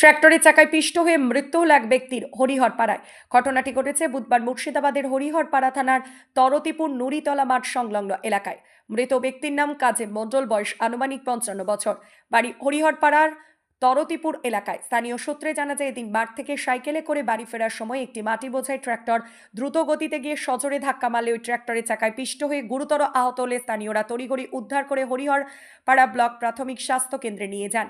ট্র্যাক্টরের চাকায় পিষ্ট হয়ে মৃত্যু হল এক ব্যক্তির হরিহরপাড়ায়। ঘটনাটি ঘটেছে বুধবার মুর্শিদাবাদের হরিহরপাড়া থানার তরতিপুর নুরিতলা মাঠ সংলগ্ন এলাকায়। মৃত ব্যক্তির নাম কাজে মণ্ডল বয়স আনুমানিক পঞ্চান্ন বছর। বাড়ি হরিহরপাড়ার তরতিপুর এলাকায়। স্থানীয় সূত্রে জানা যায়, এদিন মাঠ থেকে সাইকেলে করে বাড়ি ফেরার সময় একটি মাটি বোঝাই ট্র্যাক্টর দ্রুত গতিতে গিয়ে সজোরে ধাক্কা মারলে ওই ট্র্যাক্টরের চাকায় পিষ্ট হয়ে গুরুতর আহত হলে স্থানীয়রা তড়িঘড়ি উদ্ধার করে হরিহর পাড়া ব্লক প্রাথমিক স্বাস্থ্য কেন্দ্রে নিয়ে যান।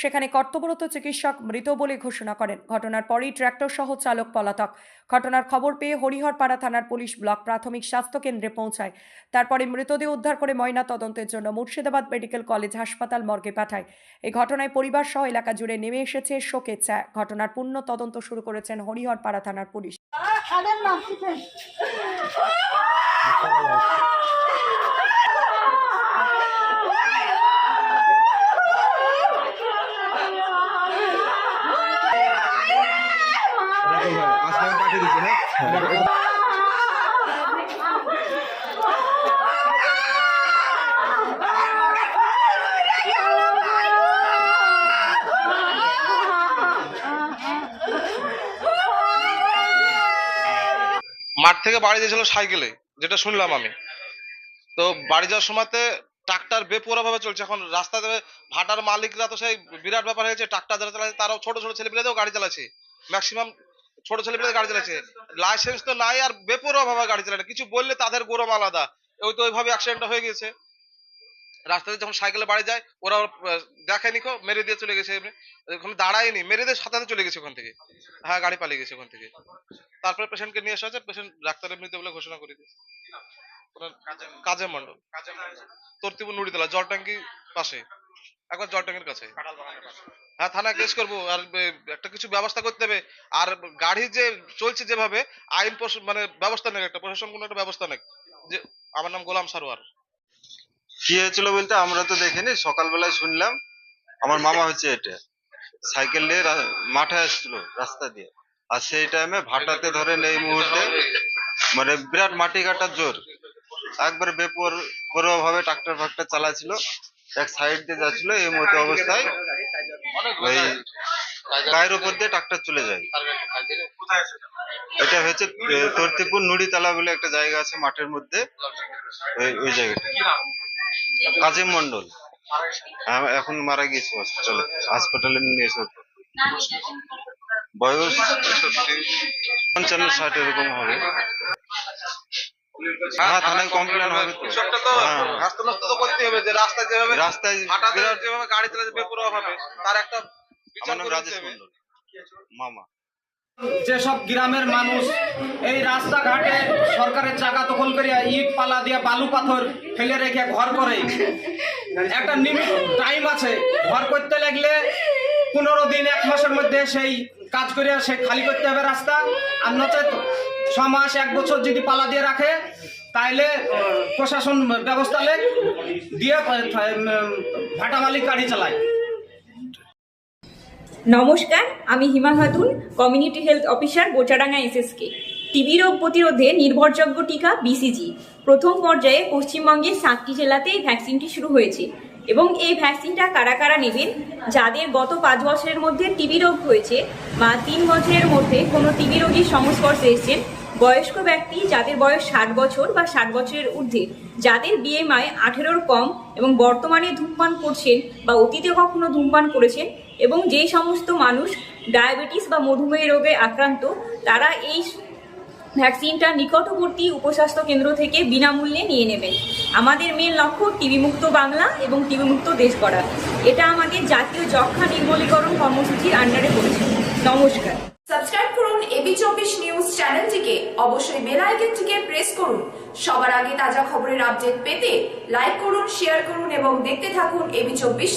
সেখানে কর্তব্যরত চিকিৎসক মৃত বলে ঘোষণা করেন। ঘটনার পরেই ট্র্যাক্টর সহ চালক পলাতক। ঘটনার খবর পেয়ে হরিহরপাড়া থানার পুলিশ ব্লক প্রাথমিক স্বাস্থ্য কেন্দ্রে পৌঁছায়। তারপরে মৃতদেহ উদ্ধার করে ময়না তদন্তের জন্য মুর্শিদাবাদ মেডিকেল কলেজ হাসপাতাল মর্গে পাঠায়। এই ঘটনায় পরিবার সহ এলাকা জুড়ে নেমে এসেছে শোকের ছায়া। ঘটনার পূর্ণ তদন্ত শুরু করেছেন হরিহরপাড়া থানার পুলিশ। হ্যাঁ? মাঠ থেকে বাড়ি গেছিল সাইকেলে, যেটা শুনলাম আমি। তো বাড়ি যাওয়ার সময়তে ট্রাক্টর বেপোরা ভাবে চলছে। এখন রাস্তাতে ভাটার মালিকরা তো সেই বিরাট ব্যাপার হয়েছে, ট্রাক্টর যারা চালাচ্ছে, তারাও ছোট ছোট ছেলেপিলেদেরও গাড়ি চালাচ্ছে। ম্যাক্সিমাম ছোট ছেলেপিলেদের গাড়ি চালাচ্ছে। লাইসেন্স তো নাই আর বেপোরা ভাবে গাড়ি চালায় কিছু বললে তাদের গরম আলাদা। ওই তো ওইভাবে অ্যাক্সিডেন্টটা হয়ে গেছে রাস্তাতে যখন সাইকেলে বাড়ি যায় ওরা দেখেনি কো মেরে দিয়ে চলে গেছে এমনি। ওখানে দাঁড়ায়নি মেরে দিয়ে সাথে সাথে চলে গেছে ওখান থেকে। হ্যাঁ গাড়ি পালিয়ে গেছে ওখান থেকে। তারপরে পেশেন্টকে নিয়ে আসা হয়েছে পেশেন্ট ডাক্তারের মৃত বলে ঘোষণা করে দিয়েছে। ওনার কাজে মণ্ডল তর্তিপুর নুড়িতলা জল ট্যাঙ্কি পাশে। একবার জল ট্যাঙ্কির কাছে। হ্যাঁ থানায় কেস করব। আর একটা কিছু ব্যবস্থা করতে হবে। আর গাড়ি যে চলছে যেভাবে আইন মানে ব্যবস্থা নেই একটা প্রশাসন কোনো একটা ব্যবস্থা নেই যে আমার নাম গোলাম সারোয়ার। কি হয়েছিল বলতে আমরা তো দেখিনি সকালবেলায় শুনলাম আমার মামা হচ্ছে এটা সাইকেল নিয়ে মাঠে আসছিল রাস্তা দিয়ে। আর সেই টাইমে ভাটাতে ধরেন এই মুহূর্তে মানে বিরাট মাটি কাটার জোর। একবারে বেপর ভাবে ট্রাক্টর ফাক্টর চালাচ্ছিল। এক সাইড দিয়ে যাচ্ছিল, এই মতো অবস্থায় ওই গায়ের উপর দিয়ে ট্রাক্টর চলে যায়। এটা হচ্ছে তর্তিপুর নুড়িতলা বলে একটা জায়গা আছে মাঠের মধ্যে, ওই ওই জায়গাটা। কাজী মন্ডল এখন মারা গিয়েছে হসপিটালে হাসপাতালে নিয়ে এসে বয়স পঞ্চান্ন, ষাট এরকম হবে। হ্যাঁ থানায় কমপ্লেন হবে তো। কিছু তো হ্যাঁ। রাস্তা নষ্ট তো করতে হবে যে রাস্তায় যেভাবে রাস্তায় হাঁটাতে যেভাবে গাড়ি চালাতে বেপরোয়া ভাবে তার একটা আমার নাম রাজেশ মন্ডল মামা। যেসব গ্রামের মানুষ এই রাস্তাঘাটে সরকারের চাকা দখল করিয়া ইট পালা দিয়া বালু পাথর ফেলে রেখে ঘর করে একটা টাইম আছে ঘর করতে লাগলে পনেরো দিন, এক মাসের মধ্যে সেই কাজ করে সে খালি করতে হবে রাস্তা। আর নচেত ছ মাস, এক বছর যদি পালা দিয়ে রাখে, তাইলে প্রশাসন ব্যবস্থা লে দিয়ে ভাটা মালিক গাড়ি চালায়। নমস্কার, আমি Hima Khatun community health officer Bochadanga SSK. TB রোগ প্রতিরোধে নির্ভরযোগ্য টিকা বিসিজি। প্রথম পর্যায়ে পশ্চিমবঙ্গের সাতটি জেলাতে এই ভ্যাকসিনটি শুরু হয়েছে। এবং এই ভ্যাকসিনটা কারা কারা নেবেন? যাদের গত পাঁচ বছরের মধ্যে টিবি রোগ হয়েছে বা তিন বছরের মধ্যে কোনো টিবি রোগীর সংস্পর্শে এসেছেন বয়স্ক ব্যক্তি যাদের বয়স ষাট বছর বা ষাট বছরের ঊর্ধ্বে, যাদের বিএমআই আঠেরোর কম এবং বর্তমানে ধূমপান করছেন বা অতীতে কখনো ধূমপান করেছেন এবং যে সমস্ত মানুষ ডায়াবেটিস বা মধুমেহ রোগে আক্রান্ত, তারা এই ভ্যাকসিনটা নিকটবর্তী উপস্বাস্থ্য কেন্দ্র থেকে বিনামূল্যে নিয়ে নেবেন আমাদের মেন লক্ষ্য টিবি মুক্ত বাংলা এবং টিবি মুক্ত দেশ করা এটা আমাদের জাতীয় যক্ষা নির্মূলীকরণ কর্মসূচির আন্ডারে পড়েছে নমস্কার। সাবস্ক্রাইব করুন এবি চব্বিশ নিউজ চ্যানেলটিকে অবশ্যই বেল আইকনটিকে প্রেস করুন। সবার আগে তাজা খবরের আপডেট পেতে লাইক করুন শেয়ার করুন এবং দেখতে থাকুন এবি চব্বিশ